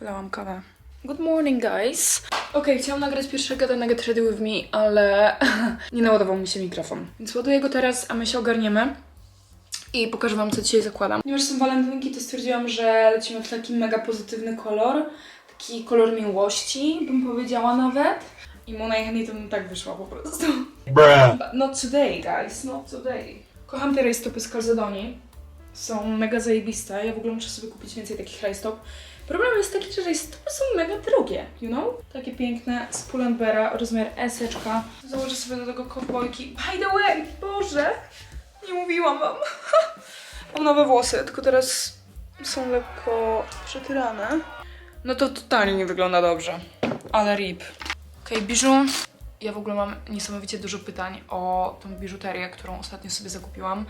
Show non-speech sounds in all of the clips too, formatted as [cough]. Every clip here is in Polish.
Wylałam kawę. Good morning, guys. Okej, chciałam nagrać pierwszego Get Nugget Ready With Me, ale [laughs] nie naładował mi się mikrofon. Więc ładuję go teraz, a my się ogarniemy. I pokażę wam, co dzisiaj zakładam. Ponieważ są walentynki, to stwierdziłam, że lecimy w taki mega pozytywny kolor. Taki kolor miłości, bym powiedziała nawet. I mu najchętniej to bym tak wyszła po prostu. Bruh. But not today, guys, not today. Kocham te rajstopy z Calzedoni. Są mega zajebiste. Ja w ogóle muszę sobie kupić więcej takich rajstop. Problem jest taki, że rajstopy są mega drogie, you know? Takie piękne z Pull&Beara, rozmiar S. Założę sobie do tego kowbojki. By the way, Boże! Nie mówiłam wam. [laughs] Mam nowe włosy, tylko teraz są lekko przetyrane. No to totalnie nie wygląda dobrze. Ale rip. Okej, okay, biżu. Ja w ogóle mam niesamowicie dużo pytań o tą biżuterię, którą ostatnio sobie zakupiłam.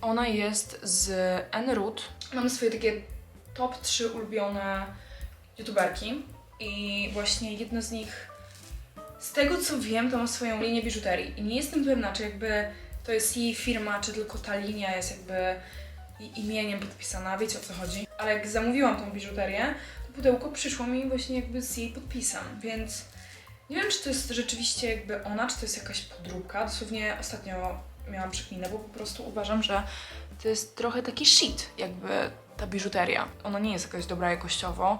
Ona jest z Enroot. Mam swoje takie top 3 ulubione youtuberki i właśnie jedna z nich, z tego co wiem, to ma swoją linię biżuterii i nie jestem pewna, czy jakby to jest jej firma, czy tylko ta linia jest jakby imieniem podpisana, wiecie o co chodzi. Ale jak zamówiłam tą biżuterię, to pudełko przyszło mi właśnie jakby z jej podpisem, więc nie wiem, czy to jest rzeczywiście jakby ona, czy to jest jakaś podróbka. Dosłownie ostatnio miałam przekminę, bo po prostu uważam, że to jest trochę taki shit, jakby ta biżuteria. Ona nie jest jakaś dobra jakościowo.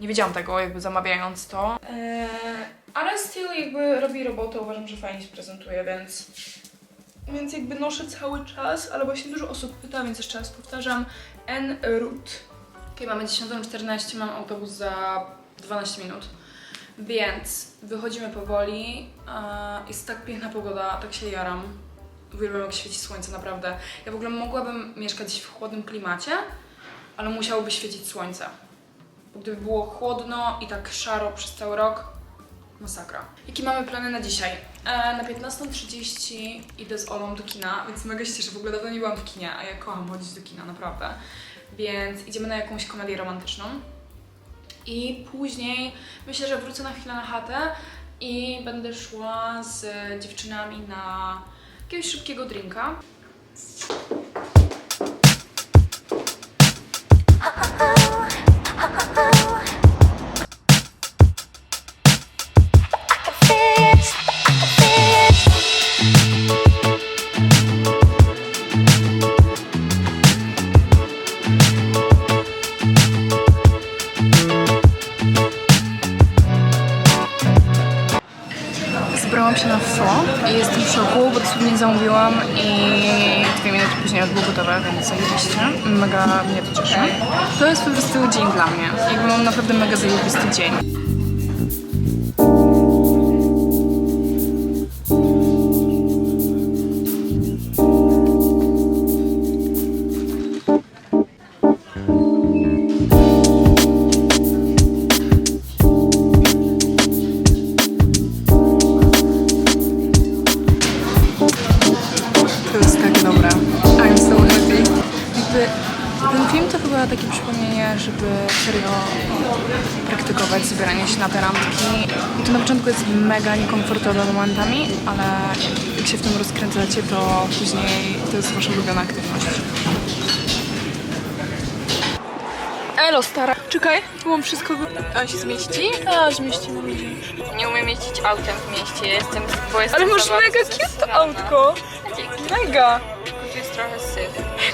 Nie wiedziałam tego, jakby zamawiając to. Eee, ale still jakby robi robotę, uważam, że fajnie się prezentuje, więc... Więc jakby noszę cały czas, ale właśnie dużo osób pyta, więc jeszcze raz powtarzam. N-Root. Okej, mamy 10.14, mam autobus za 12 minut. Więc wychodzimy powoli. e, Jest tak piękna pogoda, tak się jaram. Uwielbiam jak świeci słońce, naprawdę. Ja w ogóle mogłabym mieszkać w chłodnym klimacie, ale musiałoby świecić słońce. Bo gdyby było chłodno i tak szaro przez cały rok, masakra. Jakie mamy plany na dzisiaj? E, na 15.30 idę z Olą do kina, więc mega się cieszę. W ogóle dawno nie byłam w kinie, a ja kocham chodzić do kina, naprawdę. Więc idziemy na jakąś komedię romantyczną. I później myślę, że wrócę na chwilę na chatę i będę szła z dziewczynami na jakiegoś szybkiego drinka. Zamówiłam i dwie minuty później było gotowe, więc zajebiście. Mega mnie to cieszy. To jest po prostu dzień dla mnie. Jakby mam naprawdę mega zajebisty dzień. Dobre. I'm so happy. Jakby ten film to chyba takie przypomnienie, żeby serio praktykować zbieranie się na te randki. I to na początku jest mega niekomfortowe momentami, ale jak się w tym rozkręcacie, to później to jest wasza ulubiona aktywność. Elo, stara. Czekaj, mam wszystko. A się zmieści? A, zmieści na mnie. Nie umiem jeździć autem w mieście, jestem, bo jestem Ale masz mega stresowana. autko. Dzięki. Mega. Tu jest trochę syf.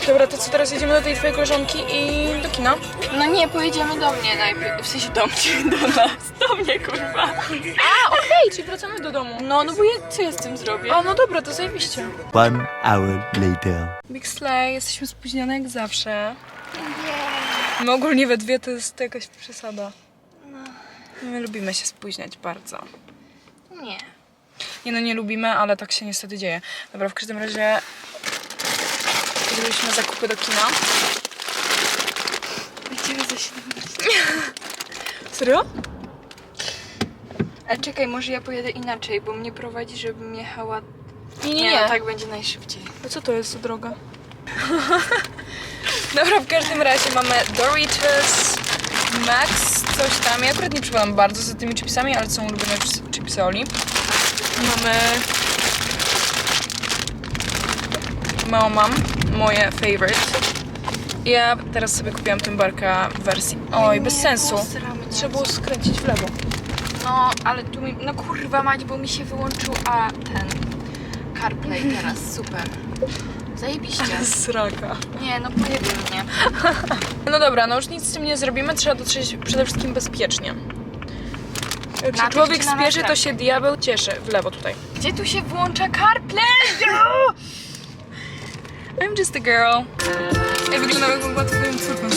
Dobra, to co teraz jedziemy do tej twojej koleżanki i do kina? No nie, pojedziemy do mnie najpierw, w sensie do mnie, [laughs] do nas, do mnie kurwa. A, okej, czyli wracamy do domu. No, no bo ja, co ja z tym zrobię? A, no dobra, to zajebiście. One hour later. Big Slay, jesteśmy spóźnione jak zawsze. My ogólnie we dwie to jest jakaś przesada. My lubimy się spóźniać bardzo. Nie. Nie no, nie lubimy, ale tak się niestety dzieje. Dobra, w każdym razie zrobiliśmy zakupy do kina. Będziemy za 17. [laughs] Serio? A czekaj, może ja pojedę inaczej, bo mnie prowadzi, żebym jechała... Nie, nie, Nie, no, tak będzie najszybciej. A co to jest za droga? [laughs] Dobra, w każdym razie mamy Doritos, Max, coś tam. Ja akurat nie przypadam bardzo za tymi chipsami, ale są ulubione chips- chipsy Oli. Mamy... Małą mam, moje favorite. Ja teraz sobie kupiłam Tymbarka w wersji... Oj, bez sensu. Trzeba było skręcić w lewo. No, ale tu mi, no kurwa mać, bo mi się wyłączył, a ten CarPlay [laughs] teraz, super. Zajebiście. Sraka. Nie, no pojebie mnie. [laughs] No dobra, no już nic z tym nie zrobimy, trzeba dotrzeć przede wszystkim bezpiecznie. Jak się Napisz człowiek czy na spieszy, to się diabeł cieszy. W lewo tutaj. Gdzie tu się włącza CarPlay? [laughs] I'm just a girl. Ja wyglądam jakbym była twoją córką.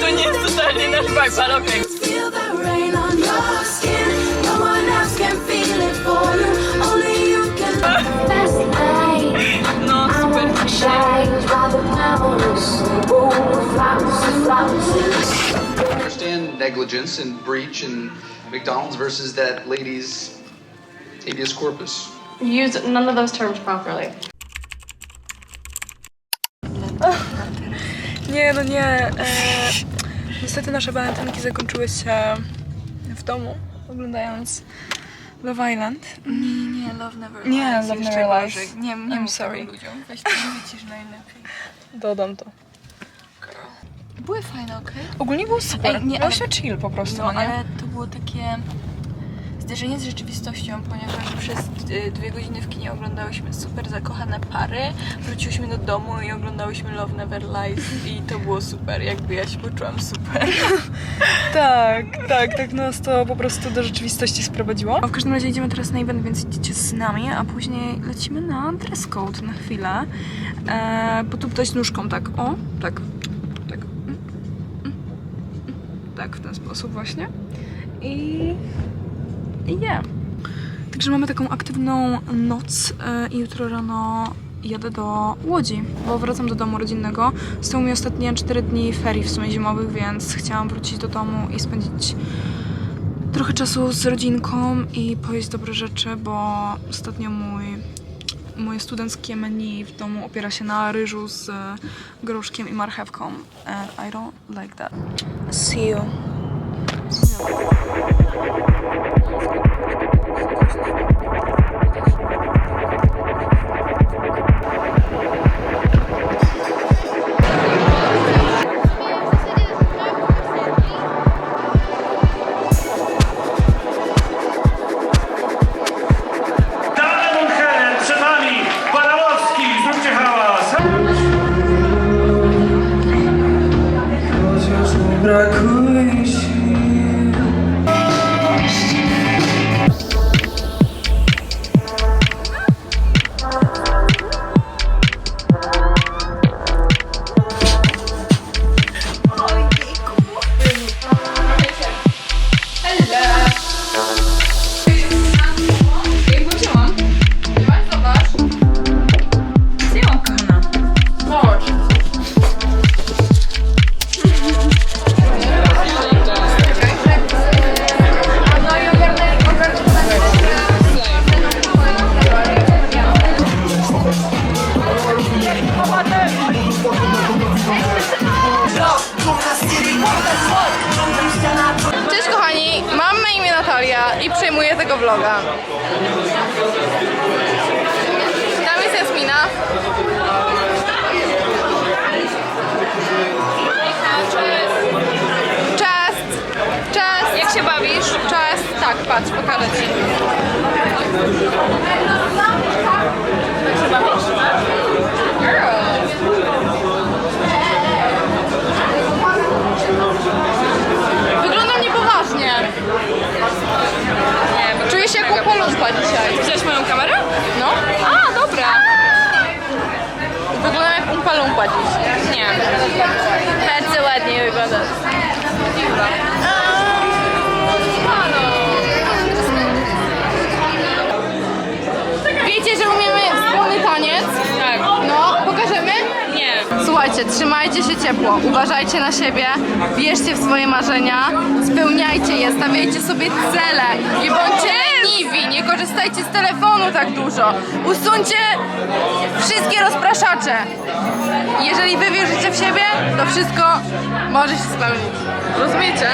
To nie jest totalnie nasz vibe, ale okej. Feel the rain on your skin. No one else can feel it for you. Only you can. Last night, No, super. won't change by the memories. Ooh, flowers and flowers. understand negligence and breach in McDonald's versus that lady's habeas corpus. Use none of those terms properly. [laughs] Nie, no nie. E, niestety nasze walentynki zakończyły się w domu, oglądając Love Island. Nie, nie, Love Never Nie, Lies, Love jeszcze Never Lies. gorzej. Nie, nie I'm mów sorry. ludziom. Weź to nie wycisz najlepiej. [laughs] Dodam to. Były fajne, okej? Ogólnie było super. Ej, nie, Miałyśmy chill po prostu, No, no, nie? ale to było takie zderzenie z rzeczywistością, ponieważ przez y, dwie godziny w kinie oglądałyśmy super zakochane pary, wróciłyśmy do domu i oglądałyśmy Love Never Lies i to było super, jakby ja się poczułam super. [laughs] Tak, tak, tak nas to po prostu do rzeczywistości sprowadziło. W każdym razie idziemy teraz na event, więc idziecie z nami, a później lecimy na dress code na chwilę. E, potuptać nóżką, tak, o, tak, tak, mm, mm, mm. tak, w ten sposób właśnie. I, i je. Także mamy taką aktywną noc e, i jutro rano jadę do Łodzi, bo wracam do domu rodzinnego. Są mi ostatnie 4 dni ferii w sumie zimowych, więc chciałam wrócić do domu i spędzić trochę czasu z rodzinką i pojeść dobre rzeczy, bo ostatnio mój moje studenckie menu w domu opiera się na ryżu z groszkiem i marchewką. And I don't like that. See you. Dalej Przejmuję tego vloga. Tam jest Jasmina. Cześć! Cześć! Jak się bawisz? Cześć! Tak, patrz, pokażę ci. Upalumpa dzisiaj. Widziałeś moją kamerę? No. A, dobra. Wyglądam jak upalumpa dziś. Nie. Bardzo ładnie wyglądasz. Wiecie, że umiemy wspólny taniec? Tak. No, pokażemy? Nie. Słuchajcie, trzymajcie się ciepło, uważajcie na siebie, wierzcie w swoje marzenia, spełniajcie je, stawiajcie sobie cele, nie bądźcie leniwi, nie korzystajcie z telefonu tak dużo, usuńcie wszystkie rozpraszacze. Jeżeli wy wierzycie w siebie, to wszystko może się spełnić. Rozumiecie?